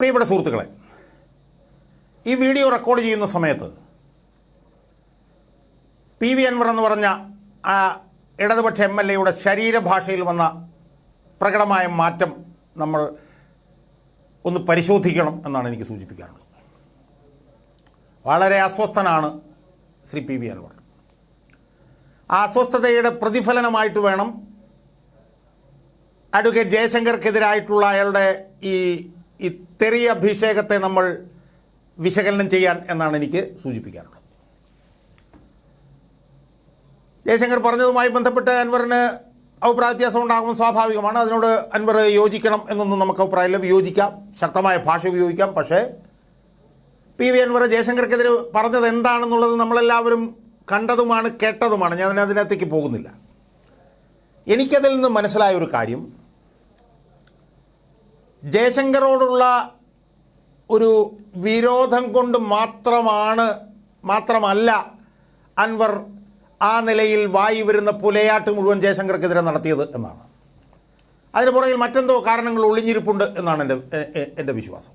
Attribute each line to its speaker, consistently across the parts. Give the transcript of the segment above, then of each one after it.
Speaker 1: പ്രിയപ്പെട്ട സുഹൃത്തുക്കളെ ഈ വീഡിയോ റെക്കോർഡ് ചെയ്യുന്ന സമയത്ത് പി വി അൻവർ എന്ന് പറഞ്ഞ ആ ഇടതുപക്ഷ എം എൽ എയുടെ ശരീരഭാഷയിൽ വന്ന പ്രകടമായ മാറ്റം നമ്മൾ ഒന്ന് പരിശോധിക്കണം എന്നാണ് എനിക്ക് സൂചിപ്പിക്കാനുള്ളത്. വളരെ അസ്വസ്ഥനാണ് ശ്രീ പി വി അൻവർ. ആ അസ്വസ്ഥതയുടെ പ്രതിഫലനമായിട്ട് വേണം അഡ്വക്കേറ്റ് ജയശങ്കർക്കെതിരായിട്ടുള്ള അയാളുടെ ഈ തെറിയ അഭിഷേകത്തെ നമ്മൾ വിശകലനം ചെയ്യാൻ എന്നാണ് എനിക്ക് സൂചിപ്പിക്കാനുള്ളത്. ജയശങ്കർ പറഞ്ഞതുമായി ബന്ധപ്പെട്ട് അൻവറിന് അഭിപ്രായ വ്യത്യാസം ഉണ്ടാകുമ്പോൾ സ്വാഭാവികമാണ്. അതിനോട് അൻവർ യോജിക്കണം എന്നൊന്നും നമുക്ക് അഭിപ്രായമില്ല. വിയോജിക്കാം. ശക്തമായ ഭാഷ ഉപയോഗിക്കാം. പക്ഷേ പി വി അൻവർ ജയശങ്കർക്കെതിരെ പറഞ്ഞത് എന്താണെന്നുള്ളത് നമ്മളെല്ലാവരും കണ്ടതുമാണ് കേട്ടതുമാണ്. ഞാൻ അതിനകത്തേക്ക് പോകുന്നില്ല. എനിക്കതിൽ നിന്ന് മനസ്സിലായ ഒരു കാര്യം. ജയശങ്കറോടുള്ള ഒരു വിരോധം കൊണ്ട് മാത്രമാണ് മാത്രമല്ല അൻവർ ആ നിലയിൽ വായി വരുന്ന പുലയാട്ട് മുഴുവൻ ജയശങ്കർക്കെതിരെ നടത്തിയത് എന്നാണ്. അതിന് പുറകിൽ മറ്റെന്തോ കാരണങ്ങൾ ഒളിഞ്ഞിരിപ്പുണ്ട് എന്നാണ് എന്റെ എന്റെ വിശ്വാസം.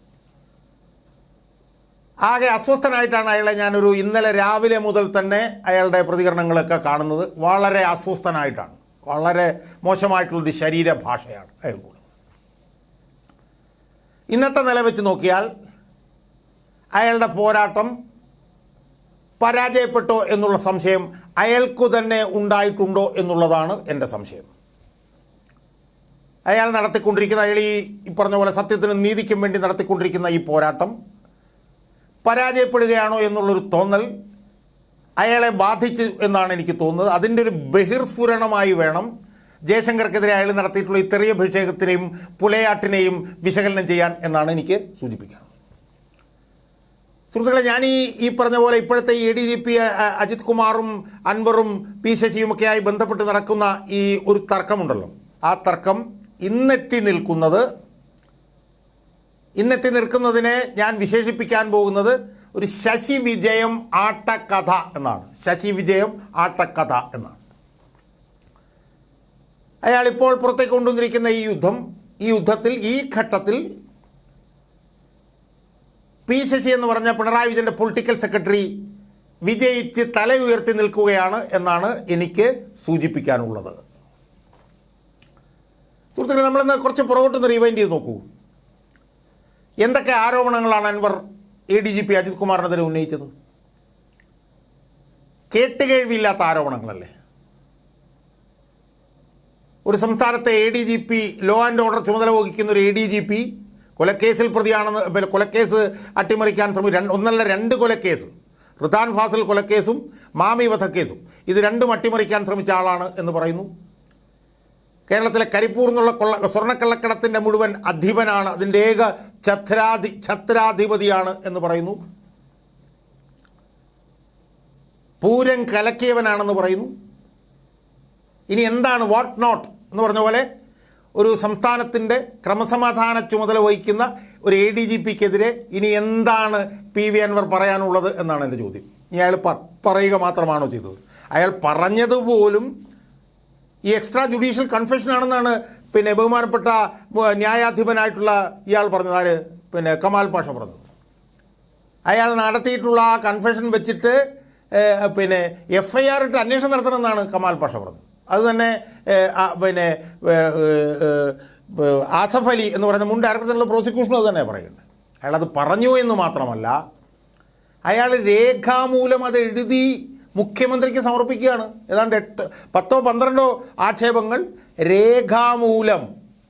Speaker 1: ആകെ അസ്വസ്ഥനായിട്ടാണ് അയാളെ ഞാനൊരു ഇന്നലെ രാവിലെ മുതൽ തന്നെ അയാളുടെ പ്രതികരണങ്ങളൊക്കെ കാണുന്നത്. വളരെ അസ്വസ്ഥനായിട്ടാണ്. വളരെ മോശമായിട്ടുള്ളൊരു ശരീരഭാഷയാണ് അയാൾക്കുള്ളത് ഇന്നത്തെ നില വെച്ച് നോക്കിയാൽ അയാളുടെ പോരാട്ടം പരാജയപ്പെട്ടോ എന്നുള്ള സംശയം അയാൾക്കു തന്നെ ഉണ്ടായിട്ടുണ്ടോ എന്നുള്ളതാണ് എന്റെ സംശയം. അയാൾ നടത്തിക്കൊണ്ടിരിക്കുന്ന അയാൾ ഈ പറഞ്ഞ പോലെ സത്യത്തിനും നീതിക്കും വേണ്ടി നടത്തിക്കൊണ്ടിരിക്കുന്ന ഈ പോരാട്ടം പരാജയപ്പെടുകയാണോ എന്നുള്ളൊരു തോന്നൽ അയാളെ ബാധിച്ചു എന്നാണ് എനിക്ക് തോന്നുന്നത്. അതിന്റെ ഒരു ബഹിർസ്ഫുരണമായി വേണം ജയശങ്കർക്കെതിരെ അയാൾ നടത്തിയിട്ടുള്ള ഈ തെറിയ അഭിഷേകത്തിനെയും പുലയാട്ടിനെയും വിശകലനം ചെയ്യാൻ എന്നാണ് എനിക്ക് സൂചിപ്പിക്കാറുള്ളത് സുഹൃത്തുക്കളെ ഞാൻ ഈ ഈ പറഞ്ഞ പോലെ ഇപ്പോഴത്തെ A D G P Ajith കുമാറും അൻവറും പി ശശിയുമൊക്കെയായി ബന്ധപ്പെട്ട് നടക്കുന്ന ഈ ഒരു തർക്കമുണ്ടല്ലോ. ആ തർക്കം ഇന്നെത്തി നിൽക്കുന്നത് ഇന്നെത്തി നിൽക്കുന്നതിനെ ഞാൻ വിശേഷിപ്പിക്കാൻ പോകുന്നത് ഒരു ശശി വിജയം ആട്ടക്കഥ എന്നാണ്. ശശി വിജയം ആട്ടക്കഥ എന്നാണ്. അയാൾ ഇപ്പോൾ പുറത്തേക്ക് കൊണ്ടുവന്നിരിക്കുന്ന ഈ യുദ്ധം ഈ യുദ്ധത്തിൽ ഈ ഘട്ടത്തിൽ പി ശശി എന്ന് പറഞ്ഞ പിണറായി വിജയന്റെ പൊളിറ്റിക്കൽ സെക്രട്ടറി വിജയിച്ച് തല ഉയർത്തി നിൽക്കുകയാണ് എന്നാണ് എനിക്ക് സൂചിപ്പിക്കാനുള്ളത്. സുഹൃത്തുക്കളെ നമ്മളിന്ന് കുറച്ച് പുറകോട്ടൊന്ന് റിവൈൻഡ് ചെയ്ത് നോക്കൂ. എന്തൊക്കെ ആരോപണങ്ങളാണ് Anwar A D G P Ajith കുമാറിനെതിരെ ഉന്നയിച്ചത്? കേട്ടുകേഴ്വിയില്ലാത്ത ആരോപണങ്ങളല്ലേ? ഒരു സംസ്ഥാനത്തെ A D G P law and order ചുമതല വഹിക്കുന്ന ഒരു എ ഡി ജി പി കൊലക്കേസിൽ പ്രതിയാണെന്ന് കൊലക്കേസ് അട്ടിമറിക്കാൻ ശ്രമിക്കും ഒന്നല്ല രണ്ട് കൊലക്കേസ്. റിതാൻ ഫാസിൽ കൊലക്കേസും മാമി വധക്കേസും. ഇത് രണ്ടും അട്ടിമറിക്കാൻ ശ്രമിച്ച ആളാണ് എന്ന് പറയുന്നു. കേരളത്തിലെ കരിപ്പൂർ എന്നുള്ള കൊള്ള സ്വർണക്കള്ളക്കടത്തിന്റെ മുഴുവൻ അധിപനാണ് അതിന്റെ ഏക ഛത്രാധി ഛത്രാധിപതിയാണ് എന്ന് പറയുന്നു. പൂരം കലക്കിയവനാണെന്ന് പറയുന്നു. ഇനി എന്താണ് വാട്ട് നോട്ട് എന്ന് പറഞ്ഞ പോലെ ഒരു സംസ്ഥാനത്തിന്റെ ക്രമസമാധാന ചുമതല വഹിക്കുന്ന ഒരു എ ഡി ജി പിക്കെതിരെ ഇനി എന്താണ് പി വി അൻവർ പറയാനുള്ളത് എന്നാണ് എന്റെ ചോദ്യം. ഇനി അയാൾ പറയുക മാത്രമാണോ ചെയ്തത്. അയാൾ പറഞ്ഞതുപോലും ഈ എക്സ്ട്രാ ജുഡീഷ്യൽ കൺഫെഷനാണെന്നാണ് പിന്നെ ബഹുമാനപ്പെട്ട ന്യായാധിപനായിട്ടുള്ള ഇയാൾ പറഞ്ഞത്. ആര്? പിന്നെ കമാൽ പാഷ പറഞ്ഞത്. അയാൾ നടത്തിയിട്ടുള്ള ആ കൺഫെഷൻ വെച്ചിട്ട് പിന്നെ എഫ് ഐ ആർ ഇട്ട് അന്വേഷണം നടത്തണമെന്നാണ് കമാൽ പാഷ പറഞ്ഞത്. അത് തന്നെ പിന്നെ ആസഫ് അലി എന്ന് പറയുന്ന മുൻ ഡയറക്ടർ ജനറൽ പ്രോസിക്യൂഷൻ അത് തന്നെ പറയുന്നുണ്ട് അയാളത് പറഞ്ഞു എന്ന് മാത്രമല്ല അയാൾ രേഖാമൂലം അത് എഴുതി മുഖ്യമന്ത്രിക്ക് സമർപ്പിക്കുകയാണ്. ഏതാണ്ട് എട്ട് പത്തോ പന്ത്രണ്ടോ ആക്ഷേപങ്ങൾ രേഖാമൂലം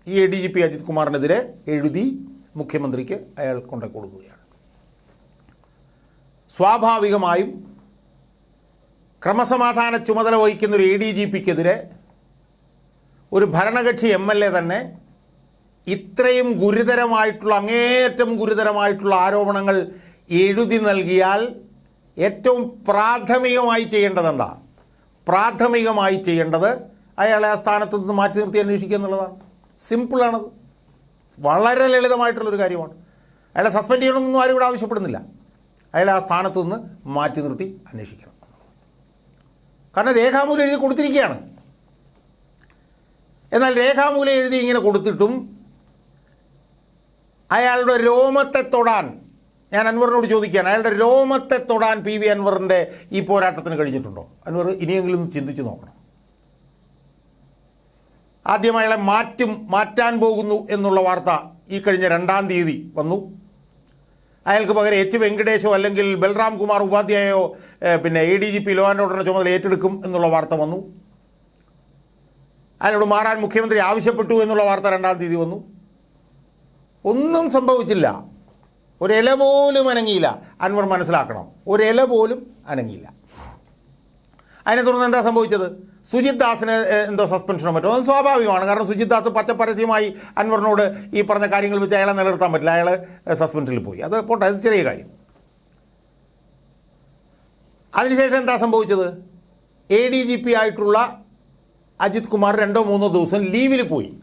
Speaker 1: ഈ A D G P Ajith കുമാറിനെതിരെ എഴുതി മുഖ്യമന്ത്രിക്ക് അയാൾ കൊണ്ടു കൊടുക്കുകയാണ്. സ്വാഭാവികമായും ക്രമസമാധാന ചുമതല വഹിക്കുന്ന ഒരു എ ഡി ജി പിക്കെതിരെ ഒരു ഭരണകക്ഷി എം എൽ എ തന്നെ ഇത്രയും ഗുരുതരമായിട്ടുള്ള അങ്ങേയറ്റം ഗുരുതരമായിട്ടുള്ള ആരോപണങ്ങൾ എഴുതി നൽകിയാൽ ഏറ്റവും പ്രാഥമികമായി ചെയ്യേണ്ടത് എന്താ പ്രാഥമികമായി ചെയ്യേണ്ടത് അയാളെ ആ സ്ഥാനത്ത് നിന്ന് മാറ്റി നിർത്തി അന്വേഷിക്കുക എന്നുള്ളതാണ്. സിമ്പിളാണത്. വളരെ ലളിതമായിട്ടുള്ളൊരു കാര്യമാണ്. അയാളെ സസ്പെൻഡ് ചെയ്യണമെന്നൊന്നും ആരും ഇവിടെ ആവശ്യപ്പെടുന്നില്ല. അയാളെ ആ സ്ഥാനത്ത് നിന്ന് മാറ്റി നിർത്തി അന്വേഷിക്കണം. കാരണം രേഖാമൂലം എഴുതി കൊടുത്തിരിക്കുകയാണ്. എന്നാൽ രേഖാമൂലം എഴുതി ഇങ്ങനെ കൊടുത്തിട്ടും അയാളുടെ രോമത്തെ തൊടാൻ ഞാൻ അൻവറിനോട് ചോദിക്കുകയാണ് അയാളുടെ രോമത്തെ തൊടാൻ പി വി അൻവറിന്റെ ഈ പോരാട്ടത്തിന് കഴിഞ്ഞിട്ടുണ്ടോ? അൻവർ ഇനിയെങ്കിലും ചിന്തിച്ചു നോക്കണം. ആദ്യം അയാളെ മാറ്റും മാറ്റാൻ പോകുന്നു എന്നുള്ള വാർത്ത ഈ കഴിഞ്ഞ രണ്ടാം തീയതി വന്നു. അയാൾക്ക് പകരം എച്ച് വെങ്കടേശോ അല്ലെങ്കിൽ ബൽറാം കുമാർ ഉപാധ്യായോ പിന്നെ A D G P law and ഓർഡറിന്റെ ചുമതല ഏറ്റെടുക്കും എന്നുള്ള വാർത്ത വന്നു. അയാളോട് മാറാൻ മുഖ്യമന്ത്രി ആവശ്യപ്പെട്ടു എന്നുള്ള വാർത്ത രണ്ടാം തീയതി വന്നു. ഒന്നും സംഭവിച്ചില്ല. ഒരില പോലും അനങ്ങിയില്ല. അൻവർ മനസ്സിലാക്കണം. ഒരില പോലും അനങ്ങിയില്ല. അതിനെ തുടർന്ന് എന്താ സംഭവിച്ചത്? സുജിത് ദാസിന് എന്തോ സസ്പെൻഷനോ മറ്റോ? അത് സ്വാഭാവികമാണ്. കാരണം സുജിത് ദാസ് പച്ചപ്പരസ്യമായി അൻവറിനോട് ഈ പറഞ്ഞ കാര്യങ്ങൾ വെച്ച് അയാളെ നിലനിർത്താൻ പറ്റില്ല. അയാൾ സസ്പെൻഷനിൽ പോയി. അത് പോട്ടെ അത് ചെറിയ കാര്യം. അതിനുശേഷം എന്താ സംഭവിച്ചത്? എ ഡി ജി പി ആയിട്ടുള്ള അജിത് കുമാർ രണ്ടോ മൂന്നോ ദിവസം ലീവിൽ പോയി.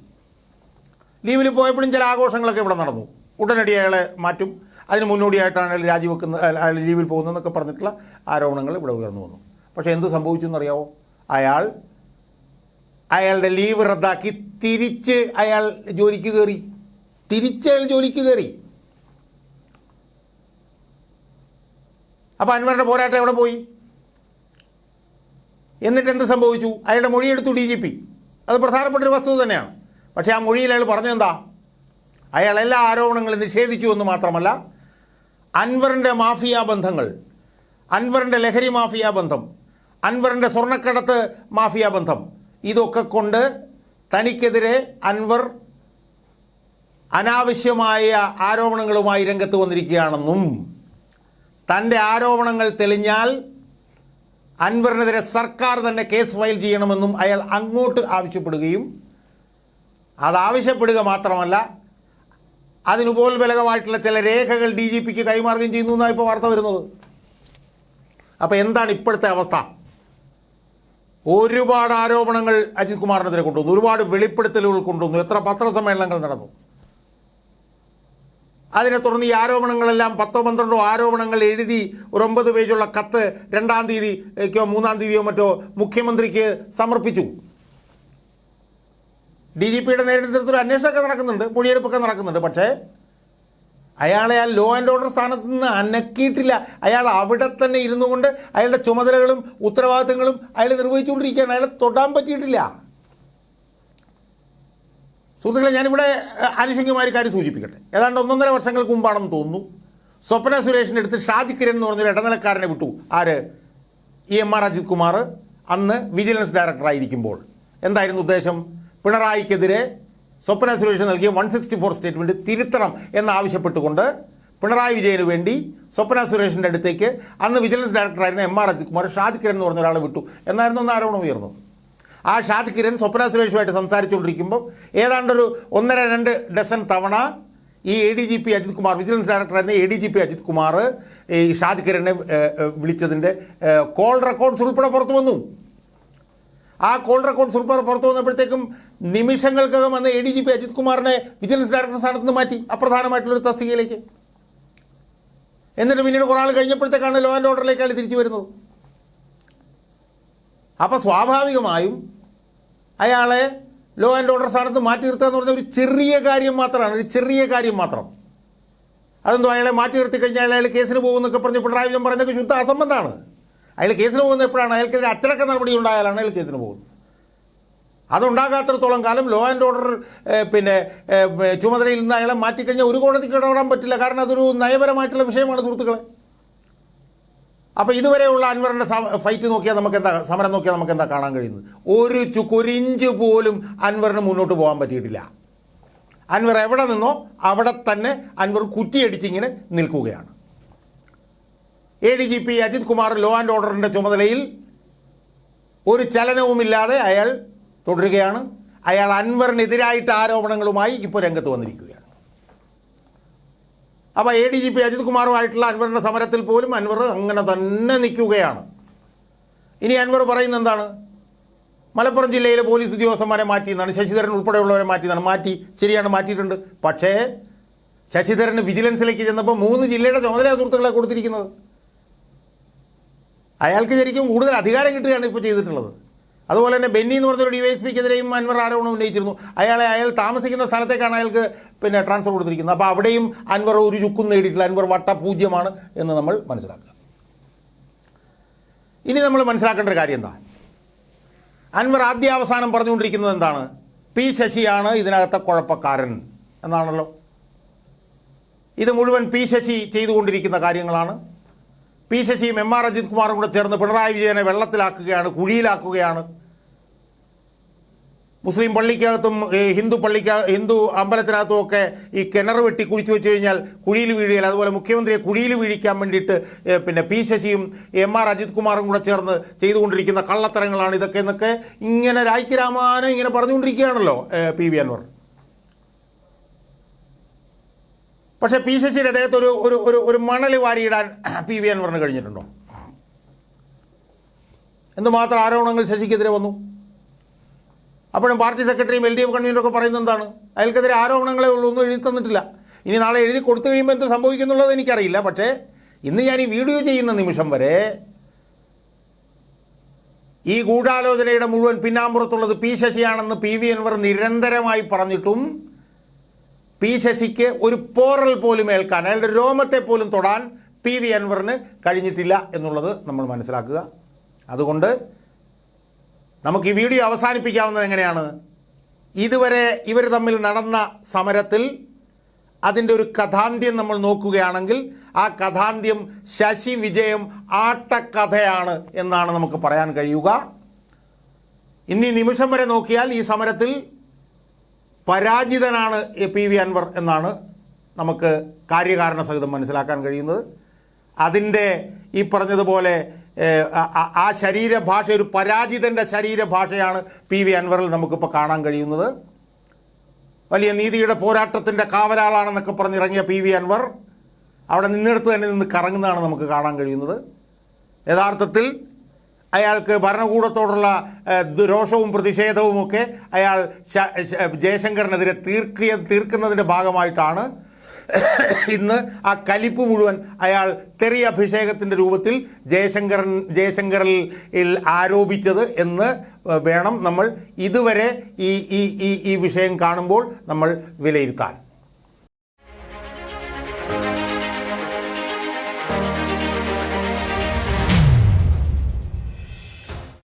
Speaker 1: ലീവിൽ പോയപ്പോഴും ചില ആഘോഷങ്ങളൊക്കെ ഇവിടെ നടന്നു. ഉടനടി അയാളെ മാറ്റും. അതിന് മുന്നോടിയായിട്ടാണ് അയാൾ രാജിവെക്കുന്നത് അയാൾ- ലീവിൽ പോകുന്നതെന്നൊക്കെ പറഞ്ഞിട്ടുള്ള ആരോപണങ്ങൾ ഇവിടെ ഉയർന്നു വന്നു. പക്ഷേ എന്ത് സംഭവിച്ചു എന്നറിയാവോ അയാൾ അയാളുടെ ലീവ് റദ്ദാക്കി തിരിച്ച് അയാൾ ജോലിക്ക് കയറി തിരിച്ച് അയാൾ ജോലിക്ക് കയറി അപ്പോൾ അൻവറിന്റെ പോരാട്ടം എവിടെ പോയി? എന്നിട്ട് എന്ത് സംഭവിച്ചു? അയാളുടെ മൊഴിയെടുത്തു ഡി ജി പി. അത് പ്രധാനപ്പെട്ട ഒരു വസ്തുത തന്നെയാണ്. പക്ഷേ ആ മൊഴിയിൽ അയാൾ പറഞ്ഞെന്താ? അയാൾ എല്ലാ ആരോപണങ്ങളും നിഷേധിച്ചു എന്ന് മാത്രമല്ല അൻവറിന്റെ മാഫിയ ബന്ധങ്ങൾ അൻവറിന്റെ ലഹരി മാഫിയ ബന്ധം അൻവറിന്റെ സ്വർണക്കടത്ത് മാഫിയ ബന്ധം. ഇതൊക്കെ കൊണ്ട് തനിക്കെതിരെ അൻവർ അനാവശ്യമായ ആരോപണങ്ങളുമായി രംഗത്ത് വന്നിരിക്കുകയാണെന്നും തന്റെ ആരോപണങ്ങൾ തെളിഞ്ഞാൽ അൻവറിനെതിരെ സർക്കാർ തന്നെ കേസ് ഫയൽ ചെയ്യണമെന്നും അയാൾ അങ്ങോട്ട് ആവശ്യപ്പെടുകയും അതാവശ്യപ്പെടുക മാത്രമല്ല അതിനുപോൽബലകമായിട്ടുള്ള ചില രേഖകൾ ഡി ജി പിക്ക് കൈമാറുകയും ചെയ്യുന്നു എന്നാണ് ഇപ്പോൾ വാർത്ത വരുന്നത്. അപ്പോൾ എന്താണ് ഇപ്പോഴത്തെ അവസ്ഥ? ഒരുപാട് ആരോപണങ്ങൾ അജിത് കുമാറിനെതിരെ കൊണ്ടുവന്നു. ഒരുപാട് വെളിപ്പെടുത്തലുകൾ കൊണ്ടുവന്നു. എത്ര പത്രസമ്മേളനങ്ങൾ നടന്നു. അതിനെ തുടർന്ന് ഈ ആരോപണങ്ങളെല്ലാം പത്തോ പന്ത്രണ്ടോ ആരോപണങ്ങൾ എഴുതി ഒരു ഒമ്പത് പേജുള്ള കത്ത് രണ്ടാം തീയതിക്കോ മൂന്നാം തീയതിയോ മറ്റോ മുഖ്യമന്ത്രിക്ക് സമർപ്പിച്ചു. ഡി ജി പിയുടെ നേതൃത്വത്തിൽ അന്വേഷണമൊക്കെ നടക്കുന്നുണ്ട് മൊഴിയെടുപ്പൊക്കെ നടക്കുന്നുണ്ട്. പക്ഷേ അയാളെ ആ ലോ ആൻഡ് ഓർഡർ സ്ഥാനത്ത് നിന്ന് അനക്കിയിട്ടില്ല. അയാൾ അവിടെ തന്നെ ഇരുന്നു കൊണ്ട് അയാളുടെ ചുമതലകളും ഉത്തരവാദിത്തങ്ങളും അയാൾ നിർവഹിച്ചുകൊണ്ടിരിക്കുകയാണ്. അയാളെ തൊടാൻ പറ്റിയിട്ടില്ല. സുഹൃത്തുക്കളെ ഞാനിവിടെ ആനുഷംഗികമായ കാര്യം സൂചിപ്പിക്കട്ടെ. ഏതാണ്ട് ഒന്നൊന്നര വർഷങ്ങൾക്ക് മുമ്പാണെന്ന് തോന്നുന്നു. സ്വപ്ന സുരേഷിന്റെ അടുത്ത് ഷാജി കിരൺ എന്ന് പറഞ്ഞൊരു ഇടനിലക്കാരനെ വിട്ടു. ആര്? E. M. R. Ajith Kumar. അന്ന് വിജിലൻസ് ഡയറക്ടറായിരിക്കുമ്പോൾ. എന്തായിരുന്നു ഉദ്ദേശം? പിണറായിക്കെതിരെ സ്വപ്ന സുരേഷ് നൽകിയ വൺ സിക്സ്റ്റി ഫോർ സ്റ്റേറ്റ്മെന്റ് തിരുത്തണം എന്നാവശ്യപ്പെട്ടുകൊണ്ട് പിണറായി വിജയന് വേണ്ടി സ്വപ്ന സുരേഷിന്റെ അടുത്തേക്ക് അന്ന് വിജിലൻസ് ഡയറക്ടറായിരുന്ന എം ആർ അജിത് കുമാർ ഷാജ് കിരൺ എന്ന് പറഞ്ഞ ഒരാളെ വിട്ടു. എന്നായിരുന്നു ഒന്ന് ആരോപണം ഉയർന്നത്. ആ ഷാജ് കിരൺ സ്വപ്ന സുരേഷുമായിട്ട് സംസാരിച്ചുകൊണ്ടിരിക്കുമ്പോൾ ഏതാണ്ടൊരു ഒന്നര രണ്ട് ഡസൻ തവണ ഈ A D G P Ajith Kumar vigilance ഡയറക്ടറായിരുന്ന A D G P Ajith Kumar ഈ ഷാജ് കിരണിനെ വിളിച്ചതിന്റെ കോൾ റെക്കോർഡ്സ് ഉൾപ്പെടെ പുറത്തു വന്നു. ആ കോൾ റെക്കോർഡ് സൂപ്പർ പുറത്തു വന്നപ്പോഴത്തേക്കും നിമിഷങ്ങൾക്കകം വന്ന A D G P Ajith കുമാറിനെ വിജിലൻസ് ഡയറക്ടർ സ്ഥാനത്ത് നിന്ന് മാറ്റി അപ്രധാനമായിട്ടുള്ളൊരു തസ്തികയിലേക്ക്. എന്നിട്ട് പിന്നീട് കുറേ ആൾ കഴിഞ്ഞപ്പോഴത്തേക്കാണ് ലോ ആൻഡ് ഓർഡറിലേക്കാണ് തിരിച്ചു വരുന്നത്. അപ്പോൾ സ്വാഭാവികമായും അയാളെ ലോ ആൻഡ് ഓർഡർ സ്ഥാനത്ത് മാറ്റി നിർത്തുക എന്ന് പറഞ്ഞ ഒരു ചെറിയ കാര്യം മാത്രമാണ് ഒരു ചെറിയ കാര്യം മാത്രം. അതെന്തോ അയാളെ മാറ്റി നിർത്തി കഴിഞ്ഞാൽ അയാൾ കേസിന് പോകുമെന്നൊക്കെ പറഞ്ഞ് പിണറായി വിജയൻ പറഞ്ഞൊക്കെ ശുദ്ധ അസംബന്ധമാണ്. അയാൾ കേസിന് പോകുന്നത് എപ്പോഴാണ്? അയാൾക്കെതിരെ അച്ചടക്ക നടപടി ഉണ്ടായാലാണ് അയാൾ കേസിന് പോകുന്നത്. അതുണ്ടാകാത്തിടത്തോളം കാലം ലോ ആൻഡ് ഓർഡർ പിന്നെ ചുമതലയിൽ നിന്ന് അയാളെ മാറ്റിക്കഴിഞ്ഞാൽ ഒരു കോടതിക്ക് ഇടപെടാൻ പറ്റില്ല. കാരണം അതൊരു നയപരമായിട്ടുള്ള വിഷയമാണ് സുഹൃത്തുക്കളെ. അപ്പോൾ ഇതുവരെയുള്ള അൻവറിന്റെ ഫൈറ്റ് നോക്കിയാൽ നമുക്ക് എന്താ സമരം നോക്കിയാൽ നമുക്ക് എന്താ കാണാൻ കഴിയുന്നത്? ഒരു ചു കുരിഞ്ച് പോലും അൻവറിന് മുന്നോട്ട് പോകാൻ പറ്റിയിട്ടില്ല. അൻവർ എവിടെ നിന്നോ അവിടെ തന്നെ അൻവർ കുറ്റിയടിച്ചിങ്ങനെ നിൽക്കുകയാണ്. A D G P Ajith Kumar law and ഓർഡറിന്റെ ചുമതലയിൽ ഒരു ചലനവുമില്ലാതെ അയാൾ തുടരുകയാണ്. അയാൾ അൻവറിനെതിരായിട്ട് ആരോപണങ്ങളുമായി ഇപ്പോൾ രംഗത്ത് വന്നിരിക്കുകയാണ്. അപ്പോൾ A D G P Ajith കുമാറുമായിട്ടുള്ള അൻവറിന്റെ സമരത്തിൽ പോലും അൻവർ അങ്ങനെ തന്നെ നിൽക്കുകയാണ്. ഇനി അൻവർ പറയുന്ന എന്താണ്? മലപ്പുറം ജില്ലയിലെ പോലീസ് ഉദ്യോഗസ്ഥന്മാരെ മാറ്റി മാറ്റിയെന്നാണ് ശശിധരൻ ഉൾപ്പെടെയുള്ളവരെ മാറ്റിയതാണ് മാറ്റി ശരിയാണ് മാറ്റിയിട്ടുണ്ട്. പക്ഷേ ശശിധരന് വിജിലൻസിലേക്ക് ചെന്നപ്പോൾ മൂന്ന് ജില്ലയുടെ ചുമതല സുഹൃത്തുക്കളെ കൊടുത്തിരിക്കുന്നത്. അയാൾക്ക് ശരിക്കും കൂടുതൽ അധികാരം കിട്ടുകയാണ് ഇപ്പോൾ ചെയ്തിട്ടുള്ളത്. അതുപോലെ തന്നെ ബെന്നി എന്ന് പറഞ്ഞൊരു ഡി വൈ എസ് പിക്കെതിരെയും അൻവർ ആരോപണം ഉന്നയിച്ചിരുന്നു. അയാളെ അയാൾ താമസിക്കുന്ന സ്ഥലത്തേക്കാണ് അയാൾക്ക് പിന്നെ ട്രാൻസ്ഫർ കൊടുത്തിരിക്കുന്നത്. അപ്പോൾ അവിടെയും അൻവർ ഒരു ചുക്കും നേടിയിട്ടില്ല. അൻവർ വട്ടപൂജ്യമാണ് എന്ന് നമ്മൾ മനസ്സിലാക്കുക. ഇനി നമ്മൾ മനസ്സിലാക്കേണ്ട കാര്യം എന്താ? അൻവർ ആദ്യ അവസാനം പറഞ്ഞുകൊണ്ടിരിക്കുന്നത് എന്താണ്? പി ശശിയാണ് ഇതിനകത്തെ കുഴപ്പക്കാരൻ എന്നാണല്ലോ. ഇത് മുഴുവൻ പി ശശി ചെയ്തുകൊണ്ടിരിക്കുന്ന കാര്യങ്ങളാണ്. പി ശശിയും എം ആർ അജിത് കുമാറും കൂടെ ചേർന്ന് പിണറായി വിജയനെ വെള്ളത്തിലാക്കുകയാണ് കുഴിയിലാക്കുകയാണ്. മുസ്ലിം പള്ളിക്കകത്തും ഹിന്ദു പള്ളിക്ക ഹിന്ദു അമ്പലത്തിനകത്തും ഒക്കെ ഈ കിണർ വെട്ടി കുഴിച്ചു വെച്ച് കഴിഞ്ഞാൽ കുഴിയിൽ വീഴുകയില്ല. അതുപോലെ മുഖ്യമന്ത്രിയെ കുഴിയിൽ വീഴിക്കാൻ വേണ്ടിയിട്ട് പിന്നെ പി ശശിയും എം ആർ അജിത് കുമാറും കൂടെ ചേർന്ന് ചെയ്തുകൊണ്ടിരിക്കുന്ന കള്ളത്തരങ്ങളാണ് ഇതൊക്കെ എന്നൊക്കെ ഇങ്ങനെ രായ്ക്ക് രാമാനം ഇങ്ങനെ പറഞ്ഞുകൊണ്ടിരിക്കുകയാണല്ലോ പി വി അൻവർ. പക്ഷേ പി സി സിയുടെ അദ്ദേഹത്തെ ഒരു ഒരു ഒരു ഒരു മണൽ വാരിയിടാൻ പി വി അൻവറിന് കഴിഞ്ഞിട്ടുണ്ടോ? എന്തുമാത്രം ആരോപണങ്ങൾ ശശിക്കെതിരെ വന്നു? അപ്പോഴും പാർട്ടി സെക്രട്ടറിയും എൽ ഡി എഫ് കൺവീനറൊക്കെ പറയുന്നത് എന്താണ്? അയാൾക്കെതിരെ ആരോപണങ്ങളെ ഉള്ളൂ ഒന്നും എഴുതി തന്നിട്ടില്ല. ഇനി നാളെ എഴുതി കൊടുത്തു കഴിയുമ്പോൾ എന്ത് സംഭവിക്കുന്നുള്ളത് എനിക്കറിയില്ല. പക്ഷേ ഇന്ന് ഞാൻ ഈ വീഡിയോ ചെയ്യുന്ന നിമിഷം വരെ ഈ ഗൂഢാലോചനയുടെ മുഴുവൻ പിന്നാമ്പുറത്തുള്ളത് പി ശശിയാണെന്ന് പി വി അൻവർ നിരന്തരമായി പറഞ്ഞിട്ടും പി ശശിക്ക് ഒരു പോറൽ പോലും ഏൽക്കാൻ അയാളുടെ രോമത്തെ പോലും തൊടാൻ പി വി അൻവറിന് കഴിഞ്ഞിട്ടില്ല എന്നുള്ളത് നമ്മൾ മനസ്സിലാക്കുക. അതുകൊണ്ട് നമുക്ക് ഈ വീഡിയോ അവസാനിപ്പിക്കാവുന്നത് എങ്ങനെയാണ്? ഇതുവരെ ഇവർ തമ്മിൽ നടന്ന സമരത്തിൽ അതിന്റെ ഒരു കഥാന്ത്യം നമ്മൾ നോക്കുകയാണെങ്കിൽ ആ കഥാന്ത്യം ശശി വിജയം ആട്ടക്കഥയാണ് എന്നാണ് നമുക്ക് പറയാൻ കഴിയുക. ഇന്നീ നിമിഷം വരെ നോക്കിയാൽ ഈ സമരത്തിൽ പരാജിതനാണ് എ പി വി അൻവർ എന്നാണ് നമുക്ക് കാര്യകാരണ സഹിതം മനസ്സിലാക്കാൻ കഴിയുന്നത്. അതിന്റെ ഈ പറഞ്ഞതുപോലെ ആ- ശരീരഭാഷ ഒരു പരാജിതന്റെ ശരീരഭാഷയാണ് പി വി അൻവറിൽ നമുക്കിപ്പോൾ കാണാൻ കഴിയുന്നത്. വലിയ നീതിയുടെ പോരാട്ടത്തിന്റെ കാവലാളാണെന്നൊക്കെ പറഞ്ഞിറങ്ങിയ പി വി അൻവർ അവിടെ നിന്നിടത്ത് തന്നെ നിന്ന് കറങ്ങുന്നതാണ് നമുക്ക് കാണാൻ കഴിയുന്നത്. യഥാർത്ഥത്തിൽ അയാൾക്ക് ഭരണകൂടത്തോടുള്ള ദുരോഷവും പ്രതിഷേധവും ഒക്കെ അയാൾ ജയശങ്കറിനെതിരെ തീർക്കിയ തീർക്കുന്നതിന്റെ ഭാഗമായിട്ടാണ്. ഇന്ന് ആ കലിപ്പ് മുഴുവൻ അയാൾ തെറി അഭിഷേകത്തിന്റെ രൂപത്തിൽ ജയശങ്കരൻ ജയശങ്കറിൽ ആരോപിച്ചത് എന്ന് വേണം നമ്മൾ ഇതുവരെ ഈ ഈ ഈ വിഷയം കാണുമ്പോൾ നമ്മൾ വിലയിരുത്താൻ.